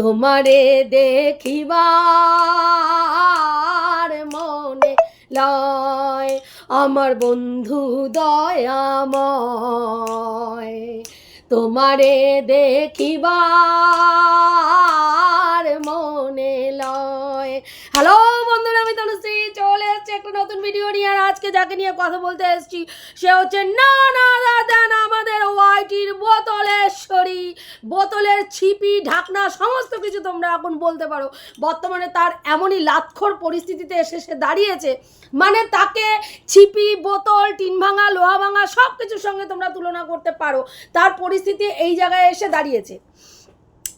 তোমারে দেখিবার মনে লয় আমার বন্ধু দয়াময়। তোমারে দেখিবার মনে লয়। হ্যালো একটা নতুন ভিডিও নিয়ে আর আজকে যাকে নিয়ে কথা বলতে এসেছি, সে হচ্ছে না না দাদা আমাদের ওয়াইটির বোতলেশ্বরী বোতলের ছিপি, ঢাকনা, সমস্ত কিছু তোমরা এখন বলতে পারো। বর্তমানে তার এমনই লাক্ষর পরিস্থিতিতে এসে সে দাঁড়িয়েছে মানে তাকে ছিপি, বোতল, টিন ভাঙা, লোহা ভাঙা সব কিছুর সঙ্গে তোমরা তুলনা করতে পারো। তার পরিস্থিতি এই জায়গায় এসে দাঁড়িয়েছে।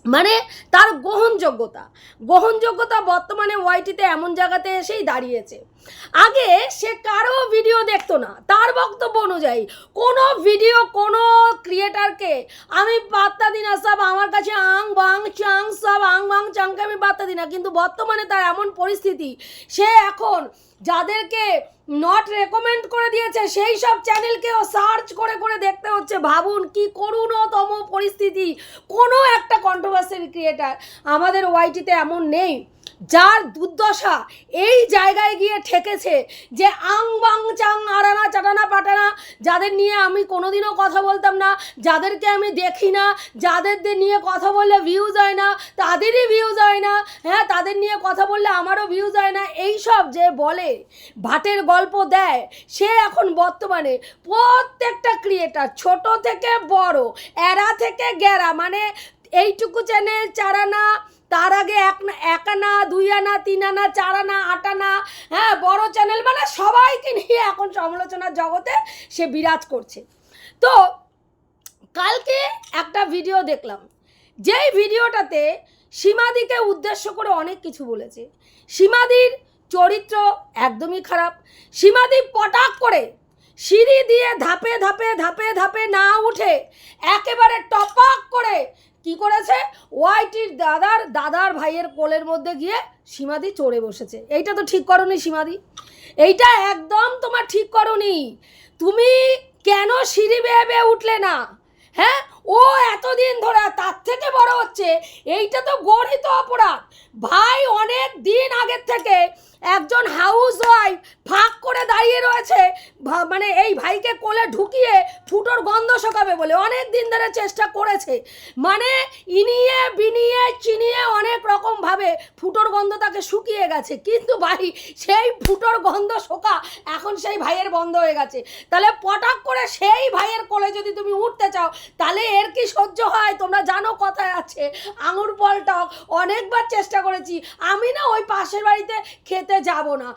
মানে তার গ্রহণযোগ্যতা। গ্রহণযোগ্যতা বর্তমানে ওয়াইটিতে এমন জায়গাতে এসেই দাঁড়িয়েছে। আগে সে কারও ভিডিও দেখতো না। তার বক্তব্য অনুযায়ী, কোনো ভিডিও, কোনো ক্রিয়েটারকে আমি পাত্তা দিই না, সব আমার কাছে আং বাং, চাং, সব আং বাং না, কিন্তু বর্তমানে তার এমন পরিস্থিতি, সে এখন যাদেরকে নট রেকমেন্ড করে দিয়েছে, সেই সব চ্যানেলকেও সার্চ করে করে দেখতে হচ্ছে। ভাবুন কি করুণতম পরিস্থিতি, কোনো একটা কন্ট্রোভার্সিয়াল ক্রিয়েটার আমাদের ওয়াইটিতে এমন নেই। যার দুর্দশা এই জায়গায় গিয়ে ঠেকেছে যে আং বাং চাং আড়ানা চাটানা পাটানা, যাদের নিয়ে আমি কোনোদিনও কথা বলতাম না, যাদেরকে আমি দেখি না যাদের নিয়ে কথা বললে ভিউজ হয় না, তাদেরই ভিউজ হয় না হ্যাঁ তাদের নিয়ে কথা বললে আমারও ভিউজ হয় না এই সব যে বলে, ভাটের গল্প দেয়, সে এখন বর্তমানে প্রত্যেকটা ক্রিয়েটার ছোট থেকে বড়, এরা থেকে গেরা মানে এইটুকু চ্যানেল চারানা তার আগে এক এক আনা, দুই আনা, তিন আনা, চার আনা, আট আনা হ্যাঁ বড় চ্যানেল মানে সবাইকে নিয়ে এখন সমালোচনার জগতে সে বিরাজ করছে। তো কালকে একটা ভিডিও দেখলাম, যেই ভিডিওটাতে সীমাদিকে উদ্দেশ্য করে অনেক কিছু বলেছে। সীমাদির চরিত্র একদমই খারাপ। সীমাদি পটাক করে সিঁড়ি দিয়ে ধাপে ধাপে ধাপে ধাপে না উঠে একেবারে টপাক করে কি করেছে? ওয়াইটির দাদার দাদার ভাইয়ের কোলের মধ্যে গিয়ে সীমাদি চড়ে বসেছে। এইটা তো ঠিক করনি সীমাদি। এইটা একদম তোমার ঠিক করনি। তুমি কেন সিঁড়ি বেয়ে বেয়ে উঠলে না? হ্যাঁ? ও এতদিন ধরে তার থেকে বড় হচ্ছে, এইটা তো গর্হিত অপরাধ। ভাই অনেক দিন আগের থেকে একজন হাউস ওয়াইফ ফাঁক করে দাঁড়িয়ে রয়েছে মানে এই ভাইকে কোলে ঢুকিয়ে ফুটোর গন্ধ শোকাবে বলে অনেক দিন ধরে চেষ্টা করেছে। মানে ইনিয়ে, বিনিয়ে, চিনিয়ে অনেক রকমভাবে ফুটোর গন্ধ তাকে শুকিয়ে গেছে। কিন্তু ভাই, সেই ফুটোর গন্ধ শোকা এখন সেই ভাইয়ের বন্ধ হয়ে গেছে। তাহলে পটাক করে সেই ভাইয়ের কোলে যদি তুমি উঠতে চাও, তাহলে এর কি সহ্য হয়? তোমরা জানো কথায় আছে, আঙুর ফল টক অনেকবার চেষ্টা করেছি, আমি না ওই পাশের বাড়িতে খেতে যাব না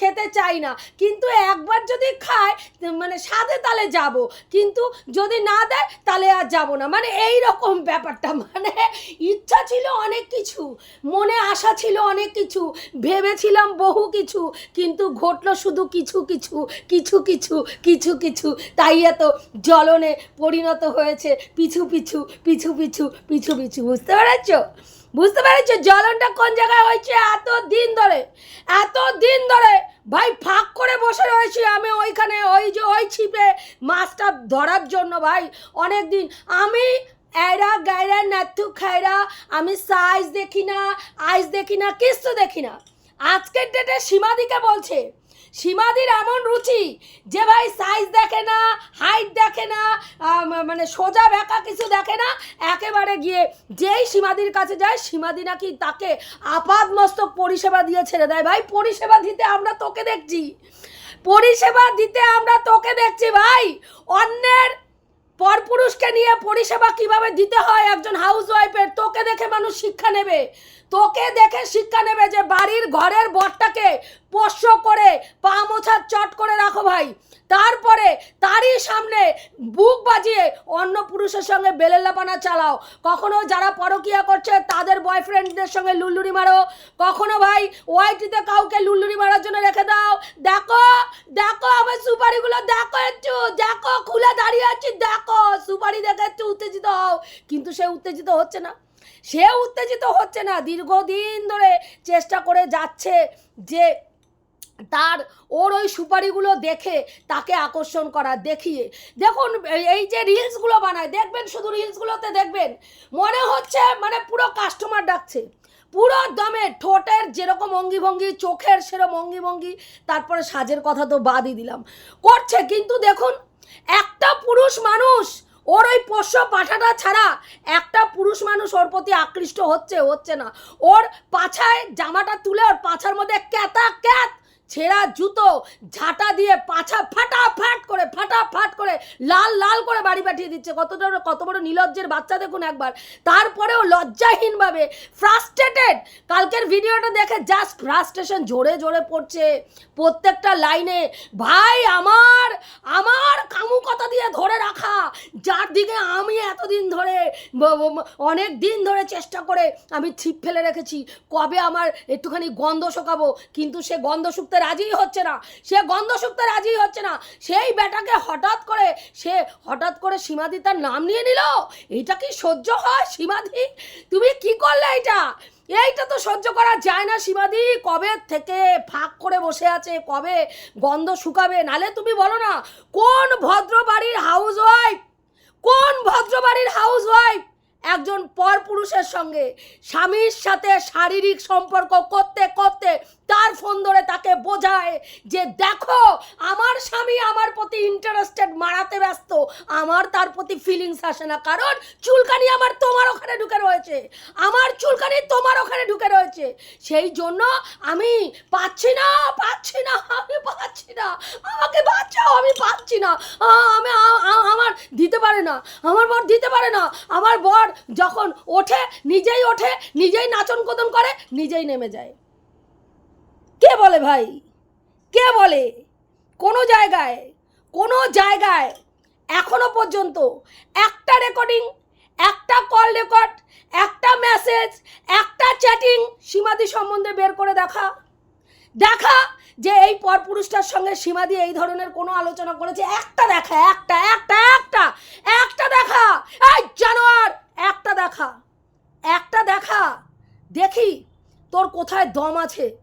খেতে চাই না। কিন্তু একবার যদি খায় মানে সাথে তাহলে যাব, কিন্তু যদি না দেয়, তাহলে আর যাব না। মানে এই রকম ব্যাপারটা মানে ইচ্ছা ছিল অনেক কিছু, মনে আশা ছিল অনেক কিছু, ভেবেছিলাম বহু কিছু, কিন্তু ঘটলো শুধু কিছু কিছু কিছু কিছু কিছু কিছু, তাই এত জ্বলনে পরিণত হয়েছে। পিছু পিছু পিছু পিছু পিছু পিছু। বুঝতে পেরেছ? বুঝতে পেরেছ জ্বলনটা কোন জায়গায় হয়েছে? এত দিন ধরে এত দিন ধরে ভাই ফাঁক করে বসে রয়েছি আমি ওইখানে, ওই যে, ওই ছিপে মাছটা ধরার জন্য ভাই। অনেক দিন আমি এরা গায়রা নাথু খায়রা আমি সাইজ দেখি না আইস দেখি না কিচ্ছু দেখি না। আজকের ডেটে সীমাদিকে বলছে সীমাদির এমন রুচি যে ভাই সাইজ দেখে না হাইট দেখে না মানে সোজা বেঁকা কিছু দেখে না, একেবারে গিয়ে যেই সীমাদির কাছে যায়, সীমাদি নাকি তাকে আপাদ মস্তক পরিষেবা দিয়ে ছেড়ে দেয়। ভাই, পরিষেবা দিতে আমরা তোকে দেখছি। পরিষেবা দিতে আমরা তোকে দেখছি, ভাই। অন্যের পরপুরুষকে নিয়ে পরিষেবা কীভাবে দিতে হয় একজন হাউস ওয়াইফের তোকে দেখে মানুষ শিক্ষা নেবে। তোকে দেখে শিক্ষা নেবে যে বাড়ির ঘরের বরটাকে পোষ্য করে পা মোছার চট করে রাখো ভাই। তারপরে তারই সামনে বুক বাজিয়ে অন্য পুরুষের সঙ্গে বেলেল্লাপানা চালাও। কখনো যারা পরকিয়া করছে, তাদের বয়ফ্রেন্ডদের সঙ্গে লুল্লুরি মারো। কখনো ভাই ওয়াইটিতে কাউকে লুল্লুরি মারার জন্য রেখে দাও। দেখো দেখো আমার সুপারিগুলো, দেখো একটু, দেখো, খুলে দাঁড়িয়ে আছি, দেখো, সুপারি দেখে একটু উত্তেজিত হও। কিন্তু সে উত্তেজিত হচ্ছে না। সে উত্তেজিত হচ্ছে না। দীর্ঘদিন ধরে চেষ্টা করে যাচ্ছে যে তার ওর ওই সুপারিগুলো দেখে তাকে আকর্ষণ করা, দেখিয়ে। দেখুন, এই- যে রিলসগুলো বানায়, দেখবেন শুধু রিলসগুলোতে দেখবেন। মনে হচ্ছে মানে পুরো কাস্টমার ডাকছে। পুরো দমে ঠোঁটের যেরকম অঙ্গি ভঙ্গি চোখের সেরকম অঙ্গি ভঙ্গি তারপরে সাজের কথা তো বাদই দিলাম। করছে, কিন্তু দেখুন, একটা পুরুষ মানুষ ওর ওই পোষ্য পাঠাটা ছাড়া একটা পুরুষ মানুষ ওর প্রতি আকৃষ্ট হচ্ছে হচ্ছে না। ওর পাছায় জামাটা তুলে ওর পাছার মধ্যে ক্যাতা ক্যাত ছেঁড়া জুতো, ঝাঁটা দিয়ে পাছা ফাটাফাট করে ফাটাফাট করে লাল লাল করে বাড়ি পাঠিয়ে দিচ্ছে। কতটা কত বড় নীলজ্জের বাচ্চা দেখুন একবার। তারপরেও লজ্জাহীনভাবে ফ্রাস্ট্রেটেড কালকের ভিডিওটা দেখে জাস্ট ফ্রাস্ট্রেশন জোরে জোরে পড়ছে প্রত্যেকটা লাইনে ভাই, আমার আমার কামুকতা দিয়ে ধরে রাখা। যার দিকে আমি এতদিন ধরে অনেক দিন ধরে চেষ্টা করে আমি ছিপ ফেলে রেখেছি। কবে আমার একটুখানি গন্ধ শোকাবো? কিন্তু সে গন্ধ শুকতে রাজিই হচ্ছে না। সে গন্ধ শুকতে রাজিই হচ্ছে না। সেই বেটাকে হঠাৎ করে সে হঠাৎ করে সীমাদি তার নাম নিয়ে নিল। এটা কি সহ্য হয় সীমাদি? তুমি কি করলে এটা এইটা তো সহ্য করা যায় না সীমাদি। কবে থেকে ফাঁক করে বসে আছে, কবে গন্ধ শুকাবে, নালে তুমি বলো না। কোন ভদ্র বাড়ির হাউস ওয়াইফ কোন ভদ্র বাড়ির হাউস ওয়াইফ একজন পরপুরুষের সঙ্গে স্বামীর সাথে শারীরিক সম্পর্ক করতে করতে তার ফোন ধরে তাকে বোঝায় যে দেখো, আমার স্বামী আমার প্রতি ইন্টারেস্টেড মারাতে ব্যস্ত। আমার তার প্রতি ফিলিংস আসে না। কারণ চুলকানি আমার তোমার ওখানে ঢুকে রয়েছে। আমার চুলকানি তোমার ওখানে ঢুকে রয়েছে। সেই জন্য আমি পাচ্ছি না পাচ্ছি না, আমি পাচ্ছি না। আমাকে বাঁচাও, আমি পাচ্ছি না। আমি আমার দিতে পারে না। আমার বর দিতে পারে না। আমার বর যখন ওঠে, নিজেই ওঠে, নিজেই নাচন কোদন করে, নিজেই নেমে যায়। কে বলে ভাই? কে বলে? কোনো জায়গায়? কোনো জায়গায়? এখনও পর্যন্ত একটা রেকর্ডিং একটা কল রেকর্ড একটা মেসেজ একটা চ্যাটিং সীমাদি সম্বন্ধে বের করে দেখা। দেখা যে এই পরপুরুষটার সঙ্গে সীমাদি এই ধরনের কোনো আলোচনা করেছে। একটা দেখা, একটা একটা একটা একটা দেখা। এই জানোয়ার! একটা দেখা একটা দেখা। দেখি তোর কোথায় দম আছে।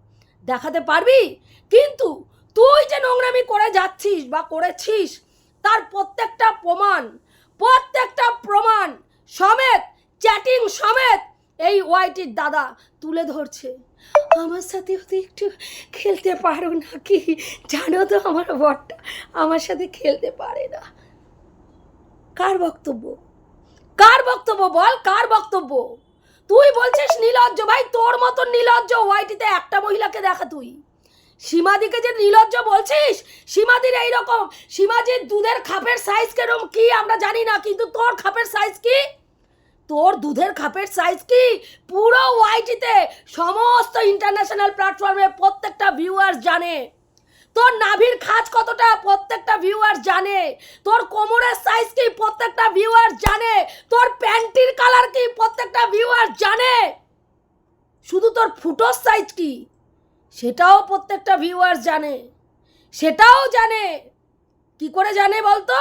দেখাতে পারবি? কিন্তু তুই যে নোংরামি করে যাচ্ছিস বা করেছিস, তার প্রত্যেকটা প্রমাণ প্রত্যেকটা প্রমাণ সমেত চ্যাটিং সমেত এই ওয়াইটির দাদা তুলে ধরছে। আমার সাথে ওদের একটু খেলতে পারো নাকি? জানো তো আমার বরটা আমার সাথে খেলতে পারে না। কার বক্তব্য? কার বক্তব্য বল? কার বক্তব্য? তুই বলছিস নীলজ্জ ভাই, তোর মতন নীলজ্জ ওয়াইটিতে একটা মহিলাকে দেখা তুই। সীমাদিকে যে নীলজ্জ বলছিস, সীমাদির এইরকম, সীমাজির দুধের খাপের সাইজ কেরম কি আমরা জানি না, কিন্তু তোর খাপের সাইজ কি? তোর দুধের খাপের সাইজ কি? পুরো ওয়াইটিতে সমস্ত ইন্টারন্যাশনাল প্ল্যাটফর্মে প্রত্যেকটা ভিউয়ার্স জানে। তোর নাভির খাঁজ কতটা প্রত্যেকটা ভিউয়ার জানে? তোর কোমরের সাইজ কি প্রত্যেকটা ভিউয়ার জানে? তোর প্যান্টির কালার কি প্রত্যেকটা ভিউয়ার জানে? শুধু তোর ফুটোর সাইজ কি? সেটাও প্রত্যেকটা ভিউয়ার জানে। সেটাও জানে। কি করে জানে বলতো?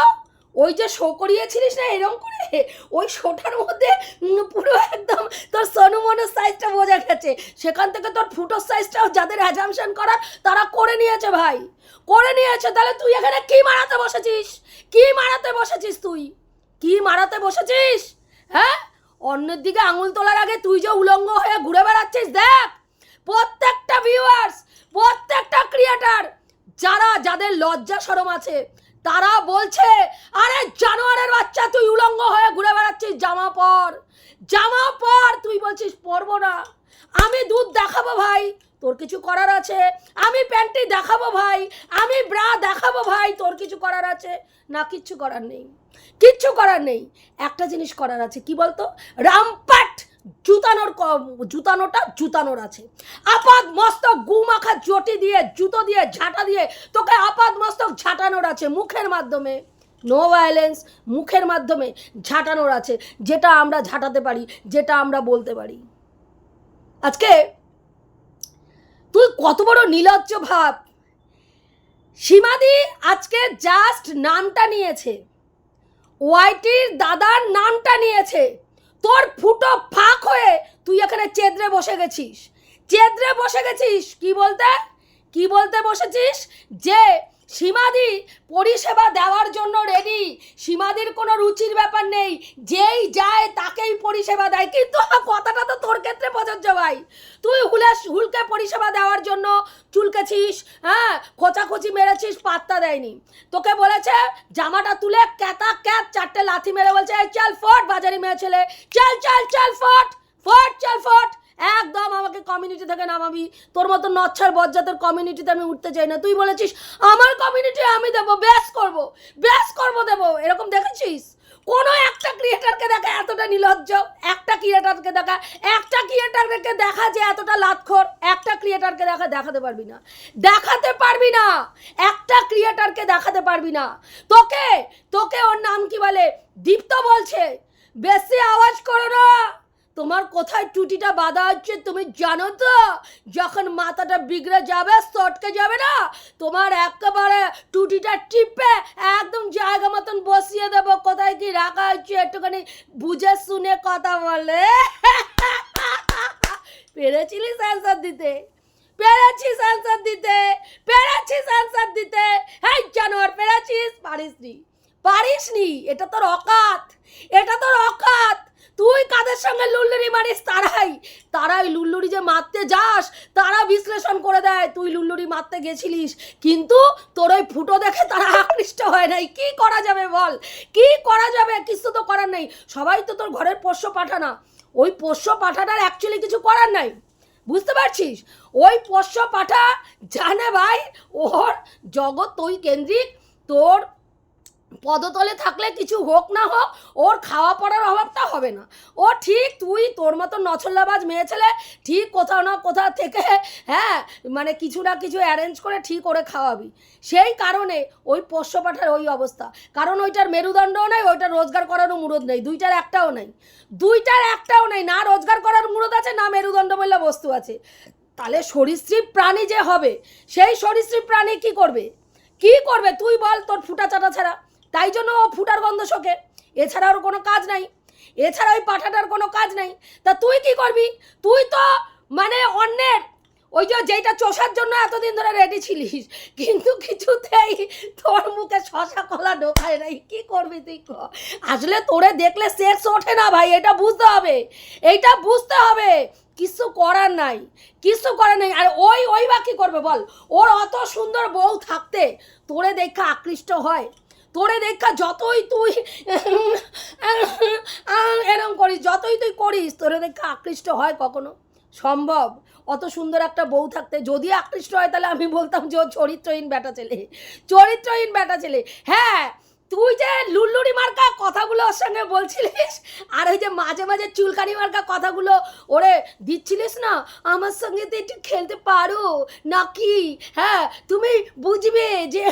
ওই যে শো করিয়েছিলিস না এরকম করে ওই শোটার মধ্যে পুরো একদম তোর সনুমনের সাইজটা বোঝা গেছে। সেখান থেকে তোর ফুটোর সাইজটাও যাদের অ্যাজামশন করার তারা করে নিয়েছে ভাই। করে নিয়েছে, তাহলে তুই এখানে কি মারাতে বসেছিস? কি মারাতে বসেছিস তুই? কি মারাতে বসেছিস? হ্যাঁ? অন্যের দিকে আঙুল তোলার আগে তুই যে উলঙ্গ হয়ে ঘুরে বেড়াচ্ছিস, দেখ! প্রত্যেকটা ভিউয়ার্স প্রত্যেকটা ক্রিয়েটার যারা, যাদের লজ্জা সরম আছে তারা বলছে, আরে জানোয়ারের বাচ্চা, তুই উলঙ্গ হয়ে ঘুরে বেড়াচ্ছিস, জামা পর। জামা পর? তুই বলছিস, পরবো না। আমি দুধ দেখাবো ভাই। তোর কিছু করার আছে? আমি প্যান্টি দেখাবো ভাই। আমি ব্রা দেখাবো ভাই। তোর কিছু করার আছে? না, কিচ্ছু করার নেই। কিচ্ছু করার নেই। একটা জিনিস করার আছে। কি বলতো? রামপাট! জুতানোর জুতানোটা জুতানোর আছে। আপাদ মস্তক গু মাখা জটি দিয়ে, জুতো দিয়ে, ঝাঁটা দিয়ে তোকে আপাদ মস্তক ঝাঁটানোর আছে, মুখের মাধ্যমে। নো ভায়োলেন্স মুখের মাধ্যমে ঝাঁটানোর আছে, যেটা আমরা ঝাঁটাতে পারি, যেটা আমরা বলতে পারি। আজকে তুই কত বড় নিলজ্জ ভাব। সীমাদি আজকে জাস্ট নামটা নিয়েছে। ওয়াইটির দাদার নামটা নিয়েছে। তোর ফুটো ফাঁক হয়ে তুই এখানে চেদ্রে বসে গেছিস। চেদ্রে বসে গেছিস কি বলতে? কি বলতে বসেছিস? যে সীমাদি পরিষেবা দেওয়ার জন্য রেডি সীমাদির কোনো রুচির ব্যাপার নেই। যেই যায় তাকেই পরিষেবা দেয়। কিন্তু কথাটা তো তোর ক্ষেত্রে প্রযোজ্য ভাই। তুই হুলে হুলকে পরিষেবা দেওয়ার জন্য চুলকেছিস হ্যাঁ? খোঁচাখুচি মেরেছিস, পাত্তা দেয়নি। তোকে বলেছে, জামাটা তুলে ক্যাতা ক্যাত চারটে লাথি মেরে বলছে, "এই চল ফট, বাজারি মেয়ে ছেলে। চল চল চল, ফট ফট, চল, ফট। একদম আমাকে কমিউনিটি থেকে নামাবি। তোর মতো নচ্ছার বজ্জাতের কমিউনিটিতে আমি উঠতে চাই না। তুই বলেছিস, আমার কমিউনিটি আমি দেবো বেশ করব ব্যাস করব দেবো। এরকম দেখেছিস? কোনো একটা ক্রিয়েটারকে দেখা এতটা নির্লজ্জ একটা ক্রিয়েটারকে দেখা, একটা ক্রিয়েটারকে দেখা যে এতটা লাতখোর, একটা ক্রিয়েটারকে দেখা দেখাতে পারবি না। দেখাতে পারবি না, একটা ক্রিয়েটারকে দেখাতে পারবি না। তোকে তোকে ওর নাম কি বলে? দীপ্ত বলছে। বেশি আওয়াজ করো না। তোমার কোথায় টুটিটা বাঁধা হচ্ছে তুমি জানো তো? যখন মাথাটা বিগড়ে যাবে, সটকে যাবে না, তোমার একেবারে টুটিটা টিপে একদম জায়গা মতন বসিয়ে দেবো। কোথায় কি রাখা হচ্ছে একটুখানি বুঝে শুনে কথা বলে। পেরেছিলিস অ্যান্সার দিতে? পেরেছিস অ্যান্সার দিতে? পেরেছিস অ্যান্সার দিতে? হ্যাঁ জানোয়ার, পেরেছিস? পারিসনি। পারিসনি এটা তোর অকাত। এটা তোর অকাত। তুই কাদের সঙ্গে লুল্লুরি মারিস? তারাই। তারাই লুল্লুরি যে মারতে যাস, তারা বিশ্লেষণ করে দেয়, তুই লুল্লুরি মারতে গেছিলিস। কিন্তু তোর ওই ফুটো দেখে তারা আকৃষ্ট হয় নাই। কি করা যাবে বল? কি করা যাবে? কিছু তো করার নেই। সবাই তো তোর ঘরের পোষ্য পাঠানা। ওই পোষ্য পাঠাটার অ্যাকচুয়ালি কিছু করার নাই। বুঝতে পারছিস? ওই পোষ্য পাঠা জানে ভাই, ওর জগৎ তুই কেন্দ্রিক তোর পদতলে থাকলে কিছু হোক না হোক, ওর খাওয়া পড়ার অভাবটা হবে না। ও ঠিক তুই তোর মতো নছল্লাবাজ মেয়ে ছেলে, ঠিক কোথাও না কোথাও থেকে হ্যাঁ মানে কিছু না কিছু অ্যারেঞ্জ করে ঠিক করে খাওয়াবি। সেই কারণে ওই পোষ্য পাঠার ওই অবস্থা। কারণ ওইটার মেরুদণ্ডও নেই, ওইটার রোজগার করারও মুরদ নেই, দুইটার একটাও নেই। দুইটার একটাও নেই, না রোজগার করার মুরদ আছে, না মেরুদণ্ড বলে বস্তু আছে। তাহলে সরীসৃপ প্রাণী যে হবে, সেই সরীসৃপ প্রাণী কি করবে? কি করবে? তুই বল তোর ফুটা চাটা ছাড়া। তাই জন্য ও ফুটার গন্ধ শোকে। এছাড়া ওর কোনো কাজ নাই। এছাড়া ওই পাঠাটার কোনো কাজ নাই। তা তুই কি করবি? তুই তো মানে অন্যের ওই যে যেইটা চষার জন্য এতদিন ধরে রেডি ছিলিস, কিন্তু কিছুতেই তোর মুখে শশা কলা ঢোকায় নাই। কি করবি তুই? আসলে তোরে দেখলে সেক্স ওঠে না ভাই, এটা বুঝতে হবে। এইটা বুঝতে হবে। কিছু করার নাই। কিছু করার নেই। আর ওই ওই বা কি করবে বল? ওর অত সুন্দর বউ থাকতে তোরে দেখা আকৃষ্ট হয়। তোরে দেখা যতই তুই এরম করিস, যতই তুই করিস, তোরে দেখা আকৃষ্ট হয় কখনো? সম্ভব? অত সুন্দর একটা বউ থাকতে যদি আকৃষ্ট হয়, তাহলে আমি বলতাম যে ও চরিত্রহীন বেটা ছেলে। চরিত্রহীন বেটা ছেলে। হ্যাঁ তুই যে লুল্লুরি মার্কা কথাগুলো ওর সঙ্গে বলছিলিস? আর ওই যে মাঝে মাঝে চুলকানি মার্কা কথাগুলো ওরে দিচ্ছিলিস না? আমার সঙ্গে তো একটু খেলতে পারো। নাকি? হ্যাঁ তুমি বুঝবে যে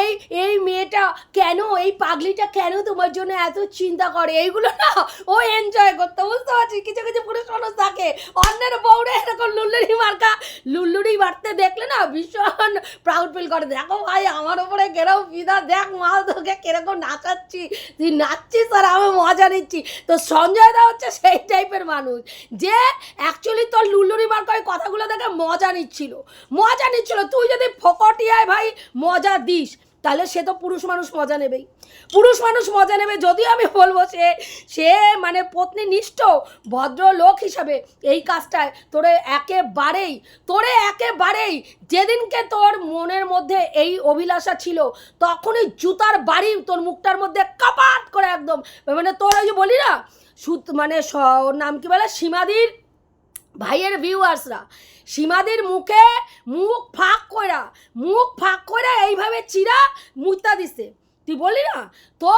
এই এই মেয়েটা কেন, এই পাগলিটা কেন তোমার জন্য এত চিন্তা করে? এইগুলো না ও এনজয় করতে, বুঝতে পারছি কিছু কিছু পুরুষ মানুষ থাকে। অন্যের বউরে এরকম লুল্লুরি মার্কা লুল্লুরি মারতে দেখলে না ভীষণ প্রাউড ফিল করে। দেখো ভাই, আমার উপরে কেরম ফিদা দেখ মা তোকে কীরকম নাচাচ্ছি, তুই নাচছিস আর আমি মজা নিচ্ছি। তো সঞ্জয় দা হচ্ছে সেই টাইপের মানুষ, যে অ্যাকচুয়ালি তোর লুল্লুরি মার করে কথাগুলো দেখে মজা নিচ্ছিল। মজা নিচ্ছিল, তুই যদি ফকটিয়ায় ভাই মজা দিস তাহলে সে তো পুরুষ মানুষ মজা নেবেই। পুরুষ মানুষ মজা নেবে যদিও আমি বলব সে সে মানে পত্নী নিষ্ঠ ভদ্র লোক হিসাবে এই কাজটায় তোরে একেবারেই তোরে একেবারেই যেদিনকে তোর মনের মধ্যে এই অভিলাষা ছিল, তখনই জুতার বাড়ি তোর মুখটার মধ্যে কাপাট করে একদম মানে তোর ওই যে বলি না, সুত মানে স- ওর নাম কি বলে? সীমাদির ভাইয়ের ভিউয়ার্সরা সীমাদির মুখে মুখ ফাঁক করা মুখ ফাঁক এইভাবে চিরা মুইতা দিছে। তুই বললি না? তো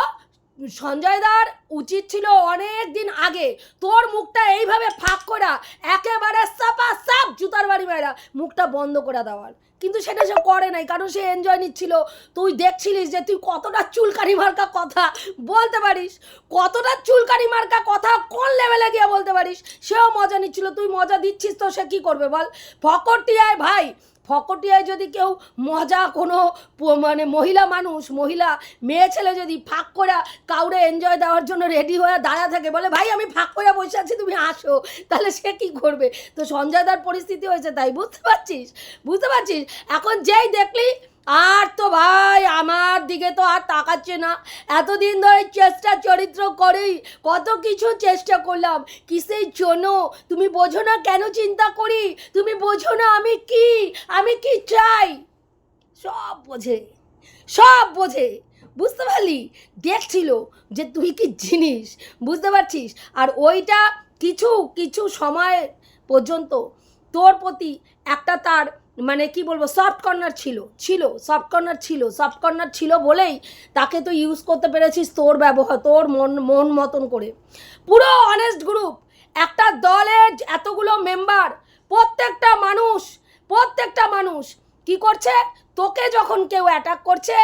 সঞ্জয় দার উচিত ছিল অনেক দিন আগে তোর মুখটা এইভাবে ফাঁক করা, একেবারে সাপা সাপ জুতার বাড়ি মেয়েরা মুখটা বন্ধ করে দেওয়ার। কিন্তু সেটা সে করে নাই, কারণ সে এনজয় নিচ্ছিল। তুই দেখছিলিস যে তুই কতটা চুলকানি মার্কা কথা বলতে পারিস, কতটা চুলকানি মার্কা কথা কোন লেভেলে গিয়ে বলতে পারিস, সেও মজা নিচ্ছিল। তুই মজা দিচ্ছিস তো সে কী করবে বল? ফকরটিয়ায় ভাই ফকটিয়ায় যদি কেউ মজা কোনো মানে মহিলা মানুষ, মহিলা মেয়ে ছেলে যদি ফাঁক করে কাউরে এনজয় দেওয়ার জন্য রেডি হয়ে দাঁড়া থাকে, বলে, ভাই, আমি ফাঁক করে বসে আছি, তুমি আসো, তাহলে সে কি করবে? তো সঞ্জয় দার পরিস্থিতি হয়েছে তাই, বুঝতে পারছিস? বুঝতে পারছিস? এখন যেই দেখলি, আর তো ভাই, আমার দিকে তো আর তাকাচ্ছে না। এতদিন ধরে চেষ্টা, চরিত্র করেই কত কিছু চেষ্টা করলাম। কিসের জন্য? তুমি বোঝো না কেন চিন্তা করি? তুমি বোঝো না আমি কি? আমি কি চাই? সব বোঝে। সব বোঝে। বুঝতে পারলি? দেখছিল যে তুই কি জিনিস। বুঝতে পারছিস? আর ওইটা কিছু কিছু সময় পর্যন্ত তোর প্রতি একটা তার মানে কি বলব সফট কর্নার ছিল ছিল সফট কর্নার ছিল সফট কর্নার ছিল বলেই তাকে তো ইউজ করতে পেরেছিস তোর ব্যবহার, তোর মন মন মতন করে। পুরো অনেস্ট গ্রুপ একটা দলের এতগুলো মেম্বার প্রত্যেকটা মানুষ প্রত্যেকটা মানুষ কি করছে? তোকে যখন কেউ অ্যাটাক করছে,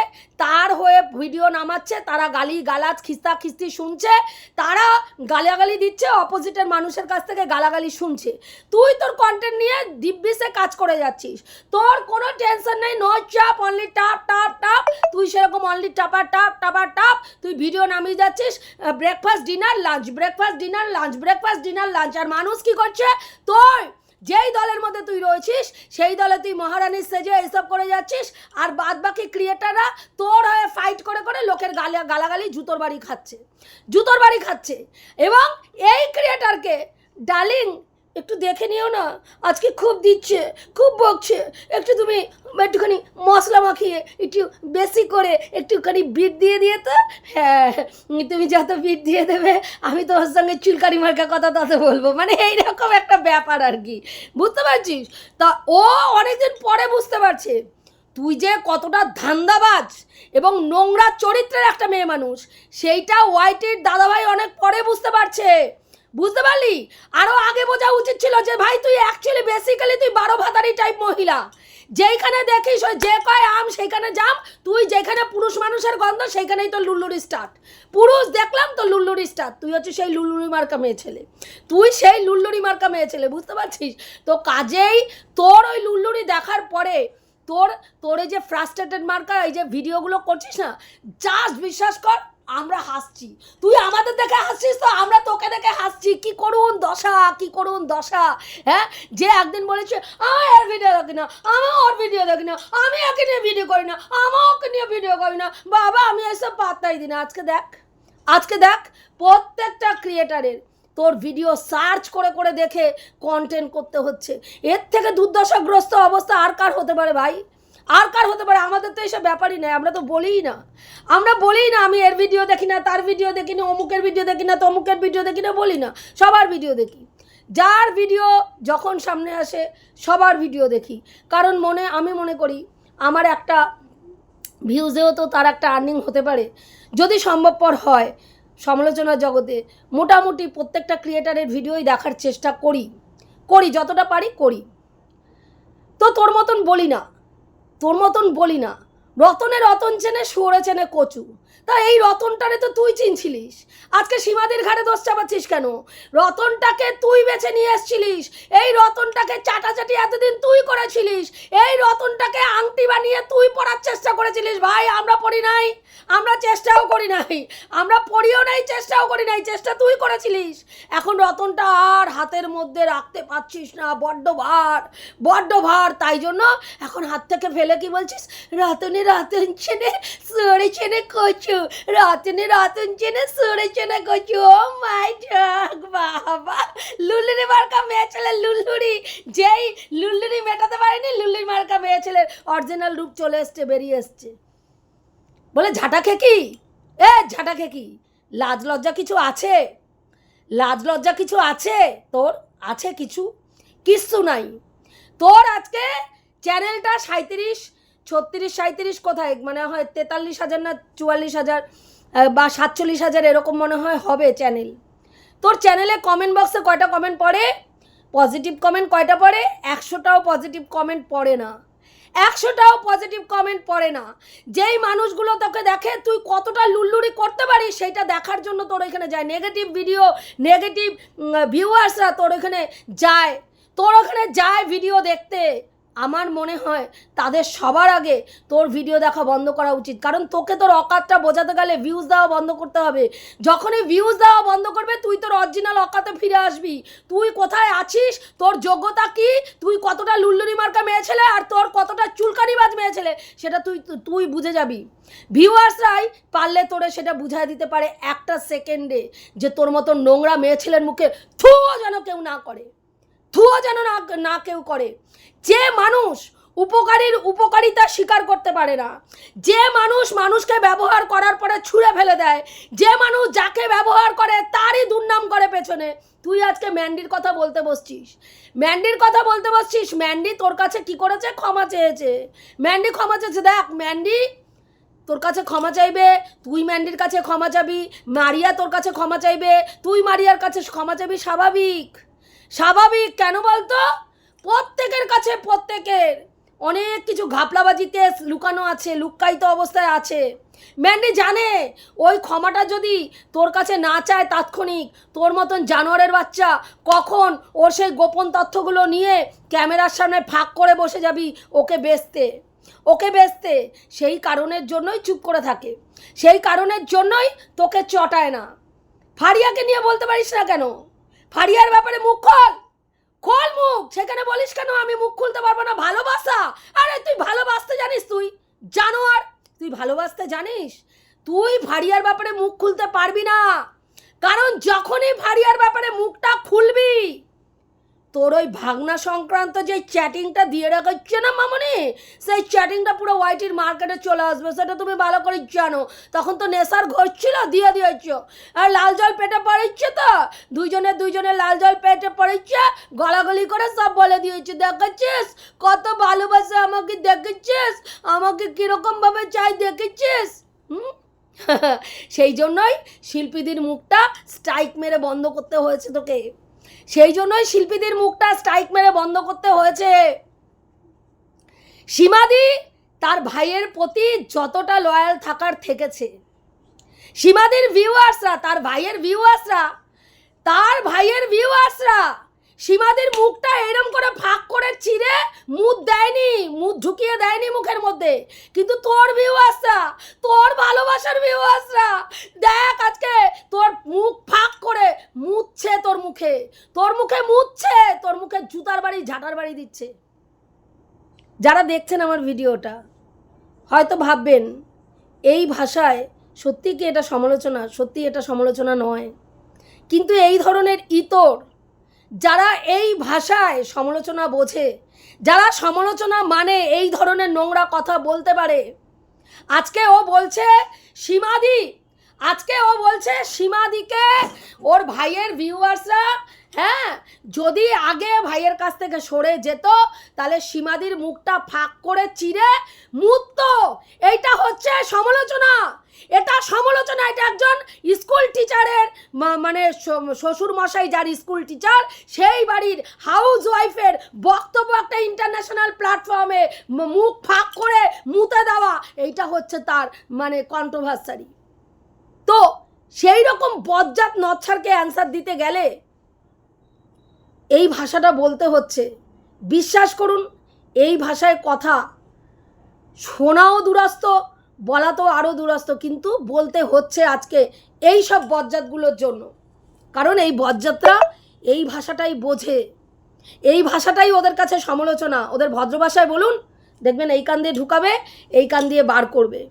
তার হয়ে ভিডিও নামাচ্ছে, তারা গালি গালাজ, খিস্তা খিস্তি শুনছে, তারা গালাগালি দিচ্ছে অপোজিটের মানুষের কাছ থেকে গালাগালি শুনছে। তুই তোর কন্টেন্ট নিয়ে দিব্যিসে কাজ করে যাচ্ছিস। তোর কোনো টেনশন নেই নো চাপ অনলি টাপ টাপ টাপ তুই সেরকম অনলি টাপা টাপ টাপা টাপ তুই ভিডিও নামিয়ে যাচ্ছিস breakfast dinner lunch breakfast dinner lunch breakfast dinner lunch আর মানুষ কি করছে? তোর যেই দলের মধ্যে তুই রয়েছিস, সেই দলে তুই মহারানীর সেজে এইসব করে যাচ্ছিস, আর বাদ বাকি ক্রিয়েটাররা তোর হয়ে ফাইট করে করে লোকের গালা, গালাগালি জুতোর বাড়ি খাচ্ছে। জুতোর বাড়ি খাচ্ছে। এবং এই ক্রিয়েটারকে ডার্লিং একটু দেখে নিও না। আজকে খুব দিচ্ছে, খুব বকছে। একটু তুমি একটুখানি মশলা মাখিয়ে, একটু বেশি করে একটুখানি বিট দিয়ে দিয়ে তো হ্যাঁ তুমি যত বিট দিয়ে দেবে, আমি তোমার সঙ্গে চুলকারি মার্কা কথা তত বলব। মানে এইরকম একটা ব্যাপার আর কি। বুঝতে পারছিস? তা ও অনেকদিন পরে বুঝতে পারছে। তুই যে কতটা ধান্দাবাজ এবং নোংরা চরিত্রের একটা মেয়ে মানুষ, সেইটা ওয়াইটির দাদাভাই অনেক পরে বুঝতে পারছে। বুঝতে পারলি? আরও আগে বোঝা উচিত ছিল যে, ভাই, তুই অ্যাকচুয়ালি বেসিক্যালি তুই বারো ভাতারি টাইপ মহিলা। যেইখানে দেখিস ওই যে কয় আম, সেইখানে জাম, তুই যেখানে পুরুষ মানুষের গন্ধ, সেইখানেই তো লুল্লুরি স্টার্ট পুরুষ দেখলাম তো লুল্লুরি স্টার্ট তুই হচ্ছে সেই লুল্লুরি মার্কা মেয়ে ছেলে। তুই সেই লুল্লুরি মার্কা মেয়ে ছেলে, বুঝতে পারছিস? তো কাজেই তোর ওই লুল্লুরি দেখার পরে তোর তোর এই যে ফ্রাস্ট্রেটেড মার্কা এই যে ভিডিওগুলো করছিস না জাস্ট বিশ্বাস কর আমরা হাসছি। তুই আমাদের দেখে হাসছিস তো, আমরা তোকে দেখে হাসছি। কি করুন দশা, কি করুন দশা হ্যাঁ? যে একদিন বলেছে, আমি এর ভিডিও দেখি না, আমি ওর ভিডিও দেখি না, আমি একে নিয়ে ভিডিও করি না, আমি ওকে নিয়ে ভিডিও করি না। বাবা, আমি এসব পাত্তাই দিই না। আজকে দেখ আজকে দেখ, প্রত্যেকটা ক্রিয়েটারের তোর ভিডিও সার্চ করে করে দেখে কন্টেন্ট করতে হচ্ছে। এর থেকে দুর্দশাগ্রস্ত অবস্থা আর কার হতে পারে ভাই? আর কার হতে পারে? আমাদের তো এইসব ব্যাপারই নেই, আমরা তো বলিই না। আমরা বলিই না, আমি এর ভিডিও দেখি না, তার ভিডিও দেখি না, অমুকের ভিডিও দেখি না, তমুকের ভিডিও দেখি না, বলি না। সবার ভিডিও দেখি। যার ভিডিও যখন সামনে আসে, সবার ভিডিও দেখি। কারণ মনে, আমি মনে করি, আমার একটা ভিউজেও তো তার একটা আর্নিং হতে পারে। যদি সম্ভবপর হয় সমালোচনা জগতে, মোটামুটি প্রত্যেকটা ক্রিয়েটারের ভিডিওই দেখার চেষ্টা করি। করি, যতটা পারি করি। তো তোর মতন বলি না। তোর মতন বলি না। রতনে রতন চেনে, শুয়োরে চেনে কচু। তা এই রতনটারে তো তুই চিনছিলিস। আজকে সীমাদির ঘাড়ে দোষ চাপাচ্ছিস কেন? রতনটাকে তুই বেছে নিয়ে এসছিলিস। এই রতনটাকে চাটাচাটি এতদিন তুই করেছিলিস। এই রতনটাকে আংটি বানিয়ে তুই পড়ার চেষ্টা করেছিলিস। ভাই, আমরা পড়ি নাই। আমরা চেষ্টাও করি নাই। আমরা পড়িও নাই, চেষ্টাও করি নাই। চেষ্টা তুই করেছিলিস। এখন রতনটা আর হাতের মধ্যে রাখতে পারছিস না। বড্ড ভার। বড্ড ভার। তাই জন্য এখন হাত থেকে ফেলে কি বলছিস? রতনে রতন চেনে সরে চেনে কচু, রতনে, রতন চেনে সরে চেনে কচু। ও মাই ডগ বাবা। লুল্লুরি মার্কা মেয়ে ছেলে লুল্লুরি। যেই লুল্লুরি মেটাতে পারেনি, লুল্লুরি মার্কা মেয়ে ছেলের অরিজিনাল রূপ চলে এসছে, বেরিয়ে এসছে। বলে, ঝাঁটা খেকি? এ, ঝাঁটা খেকি। লাজ লজ্জা কিছু আছে? লাজ লজ্জা কিছু আছে? তোর আছে কিছু? কিচ্ছু নাই। তোর আজকে চ্যানেলটা সাঁত্রিশ ছত্রিশ সাঁত্রিশ কোথায়? মানে হয় তেতাল্লিশ হাজার না চুয়াল্লিশ হাজার বা সাতচল্লিশ হাজার এরকম মনে হয় হবে চ্যানেল তোর চ্যানেলে কমেন্ট বক্সে কয়টা কমেন্ট পড়ে? পজিটিভ কমেন্ট কয়টা পড়ে? একশোটাও পজিটিভ কমেন্ট পড়ে না। একশোটাও পজিটিভ কমেন্ট পড়ে না। যেই মানুষগুলো তোকে দেখে তুই কতটা লুল্লুরি করতে পারিস, সেটা দেখার জন্য তোর ওইখানে যায়। নেগেটিভ ভিডিও নেগেটিভ ভিউয়ার্সরা তোর ওইখানে যায়। তোর ওখানে যায় ভিডিও দেখতে। আমার মনে হয় তাদের সবার আগে তোর ভিডিও দেখা বন্ধ করা উচিত। কারণ তোকে তোর অকাতটা বোঝাতে গেলে ভিউজ দেওয়া বন্ধ করতে হবে। যখনই ভিউজ দেওয়া বন্ধ করবে, তুই তোর অরিজিনাল অকাতে ফিরে আসবি। তুই কোথায় আছিস? তোর যোগ্যতা কি? তুই কতটা লুল্লুরি মার্কা মেয়ে ছেলে আর তোর কতটা চুলকানিবাজ মেয়ে ছেলে? সেটা তুই তুই বুঝে যাবি। ভিউয়ার্সরাই পারলে তোরে সেটা বুঝাই দিতে পারে একটা সেকেন্ডে যে তোর মতো নোংরা মেয়ে ছেলের মুখে থুও যেন কেউ না করে। থুও যেন না না কেউ করে। যে মানুষ উপকারীর উপকারিতা স্বীকার করতে পারে না, যে মানুষ মানুষকে ব্যবহার করার পরে ছুঁড়ে ফেলে দেয়, যে মানুষ যাকে ব্যবহার করে তারই দুর্নাম করে পেছনে, তুই আজকে ম্যান্ডির কথা বলতে বসছিস? ম্যান্ডির কথা বলতে বসছিস? ম্যান্ডি তোর কাছে কি করেছে? ক্ষমা চেয়েছে। ম্যান্ডি ক্ষমা চেয়েছে। দেখ, ম্যান্ডি তোর কাছে ক্ষমা চাইবে, তুই ম্যান্ডির কাছে ক্ষমা চাবি, মারিয়া তোর কাছে ক্ষমা চাইবে, তুই মারিয়ার কাছে ক্ষমা চাবি স্বাভাবিক। স্বাভাবিক, কেন বলতো? প্রত্যেকের কাছে প্রত্যেকের অনেক কিছু ঘাপলাবাজিতে লুকানো আছে, লুক্কায়িত অবস্থায় আছে। ম্যান্ডি জানে, ওই ক্ষমাটা যদি তোর কাছে না চায় তাৎক্ষণিক, তোর মতন জানোয়ারের বাচ্চা কখন ওর সেই গোপন তথ্যগুলো নিয়ে ক্যামেরার সামনে ফাঁক করে বসে যাবি ওকে বেচতে। ওকে বেচতে। সেই কারণের জন্যই চুপ করে থাকে। সেই কারণের জন্যই তোকে চটায় না। ফারিয়াকে নিয়ে বলতে পারিস না কেন? ফারিয়ার ব্যাপারে মুখ খোল। খোল মুখ। সেখানে বলিস কেন? আমি মুখ খুলতে পারব না। ভালোবাসা। আরে, তুই ভালোবাসতে জানিস তুই? জানো আর তুই ভালোবাসতে জানিস? তুই ভারিয়ার ব্যাপারে মুখ খুলতে পারবি না। কারণ যখনই ভারিয়ার ব্যাপারে মুখটা খুলবি তোর ওই ভাগনা সংক্রান্ত যে চ্যাটিংটা দিয়ে রাখাচ্ছে না মামনি? সেই চ্যাটিংটা পুরো ওয়াইটির মার্কেটে চলে আসবে, সেটা তুমি ভালো করে জানো। তখন তো নেশার ঘষছিল, দিয়ে দিয়েছ। আর লাল জল পেটে পড়েছে তো? দুইজনে দুইজনে লাল জল পেটে পড়েছে, গলাগলি করে সব বলে দিয়েছে, দেখেছিস? কত ভালোবাসে আমাকে, দেখেছিস? আমাকে কীরকমভাবে চাই দেখেছিস? হুম? সেই জন্যই শিল্পীদের মুখটা স্ট্রাইক মেরে বন্ধ করতে হয়েছে তোকে। সেই জন্যই শিল্পীদের মুখটা স্ট্রাইক মেরে বন্ধ করতে হয়েছে। সীমাদি তার ভাইয়ের প্রতি যতটা লয়াল থাকার থেকেছে। সীমাদির ভিউয়ার্সরা তার ভাইয়ের ভিউয়ার্সরা তার ভাইয়ের ভিউয়ার্সরা সীমাদির মুখটা এরম করে ফাঁক করে চিরে মুখ দেয়নি মুখ ঝুঁকিয়ে দেয়নি মুখের মধ্যে। কিন্তু তোর ভিউয়ার্সরা তোর ভালোবাসার ভিউয়ার্সরা দেখ আজকে তোর মুখ ফাঁক করে মুছছে তোর মুখে। তোর মুখে মুছছে তোর মুখে জুতার বাড়ি, ঝাঁটার বাড়ি দিচ্ছে। যারা দেখছেন আমার ভিডিওটা, হয়তো ভাববেন, এই ভাষায় সত্যি কি এটা সমালোচনা? সত্যি এটা সমালোচনা নয়। কিন্তু এই ধরনের ইতর যারা এই ভাষায় সমালোচনা বোঝে, যারা সমালোচনা মানে এই ধরনের নোংরা কথা বলতে পারে। আজকে ও বলছে, সীমাদি আজকে ও বলছে, সীমাদিকে ওর ভাইয়ের ভিউয়ার্সরা হ্যাঁ যদি আগে ভাইয়ের কাছ থেকে সরে যেত, তাহলে সীমাদির মুখটা ফাঁক করে চিরে মুক্ত এইটা হচ্ছে সমালোচনা। এটা সমালোচনা, এটা একজন স্কুল টিচারের মানে শ্বশুর মশাই যার স্কুল টিচার সেই বাড়ির হাউস ওয়াইফের বক্তব্য একটা ইন্টারন্যাশনাল প্ল্যাটফর্মে মুখ ফাঁক করে মুতে দেওয়া। এইটা হচ্ছে তার মানে কন্ট্রোভার্সারি তো সেই রকম বজ্জাত নচ্ছারকে অ্যান্সার দিতে গেলে এই ভাষাটা বলতে হচ্ছে। বিশ্বাস করুন, এই ভাষায় কথা শোনাও দুরাস্ত বলা তো আরও দুরাস্ত, কিন্তু বলতে হচ্ছে আজকে এই সব বজ্জাতগুলোর জন্য। কারণ এই বজ্জাতরা এই ভাষাটাই বোঝে। এই ভাষাটাই ওদের কাছে সমালোচনা। ওদের ভদ্র ভাষায় বলুন, দেখবেন এই কান দিয়ে ঢুকাবে, এই কান দিয়ে বার করবে।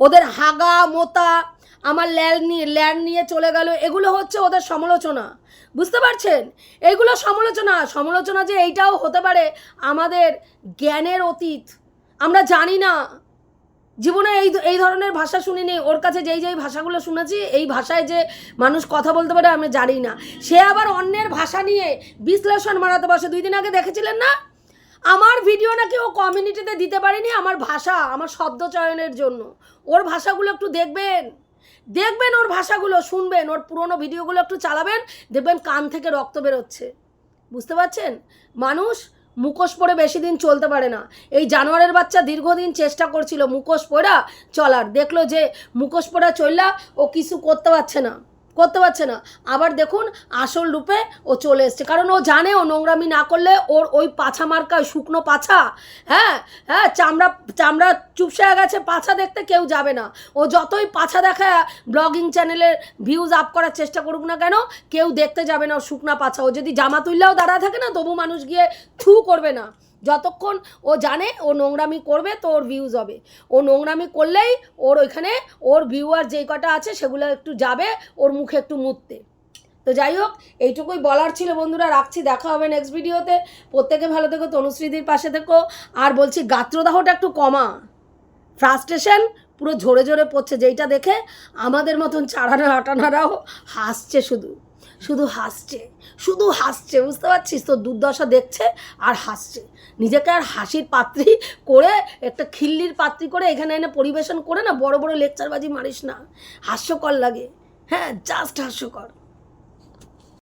ওদের হাগা, মোতা আমার ল্যান্ড নিয়ে ল্যান্ড নিয়ে চলে গেল, এগুলো হচ্ছে ওদের সমালোচনা। বুঝতে পারছেন? এইগুলো সমালোচনা। সমালোচনা যে এইটাও হতে পারে আমাদের জ্ঞানের অতীত। আমরা জানি না। জীবনে এই এই ধরনের ভাষা শুনিনি। ওর কাছে যেই যেই ভাষাগুলো শুনেছি, এই ভাষায় যে মানুষ কথা বলতে পারে আমি জানি না। সে আবার অন্যের ভাষা নিয়ে বিশ্লেষণ মারাতে বসে। দুই দিন আগে দেখেছিলেন না? আমার ভিডিও নাকি ও কমিউনিটিতে দিতে পারেনি আমার ভাষা, আমার শব্দ চয়নের জন্য। ওর ভাষাগুলো একটু দেখবেন। দেখবেন ওর ভাষাগুলো, শুনবেন, ওর পুরনো ভিডিওগুলো একটু চালাবেন, দেখবেন কান থেকে রক্ত বেরোচ্ছে। বুঝতে পারছেন? মানুষ মুখোশ পরে বেশি দিন চলতে পারে না। এই জানোয়ারের বাচ্চা দীর্ঘদিন চেষ্টা করছিল মুখোশ পরা চলার। দেখল যে মুখোশ পরা চললা ও কিছু করতে পারছে না। করতে পারছে না। আবার দেখুন, আসল রূপে ও চলে এসছে। কারণ ও জানে ও নোংরামি না করলে ওর ওই পাছা মার্কা শুকনো পাছা হ্যাঁ হ্যাঁ চামড়া চামড়া চুপসে গেছে, পাছা দেখতে কেউ যাবে না। ও যতই পাছা দেখা ব্লগিং চ্যানেলের ভিউজ আপ করার চেষ্টা করুক না কেন, কেউ দেখতে যাবে না ওর শুকনা পাছা। ও যদি জামা তুললেও দাঁড়া থাকে না, তবু মানুষ গিয়ে থু করবে না। যতক্ষণ ও জানে ও নোংরামি করবে তো ওর ভিউজ হবে। ও নোংরামি করলেই ওর ওইখানে ওর ভিউয়ার যেই কটা আছে সেগুলো একটু যাবে, ওর মুখে একটু মুততে। তো যাই হোক, এইটুকুই বলার ছিল বন্ধুরা, রাখছি, দেখা হবে নেক্সট ভিডিওতে প্রত্যেকে ভালো থেকো, তনুশ্রীদির পাশে থেকো। আর বলছি, গাত্রদাহটা একটু কমা। ফ্রাস্ট্রেশন পুরো ঝরে ঝরে পড়ছে, যেইটা দেখে আমাদের মতন চাড়ানো, হাঁটানারাও হাসছে শুধু। শুধু হাসছে শুধু হাসছে, বুঝতে পারছিস তো? দুর্দশা দেখছে আর হাসছে। নিজেকে আর হাসির পাত্রী করে, একটা খিল্লির পাত্রী করে এখানে এনে পরিবেশন করে না, বড় বড় লেকচারবাজি মারিস না। হাস্যকর লাগে। হ্যাঁ জাস্ট হাস্যকর।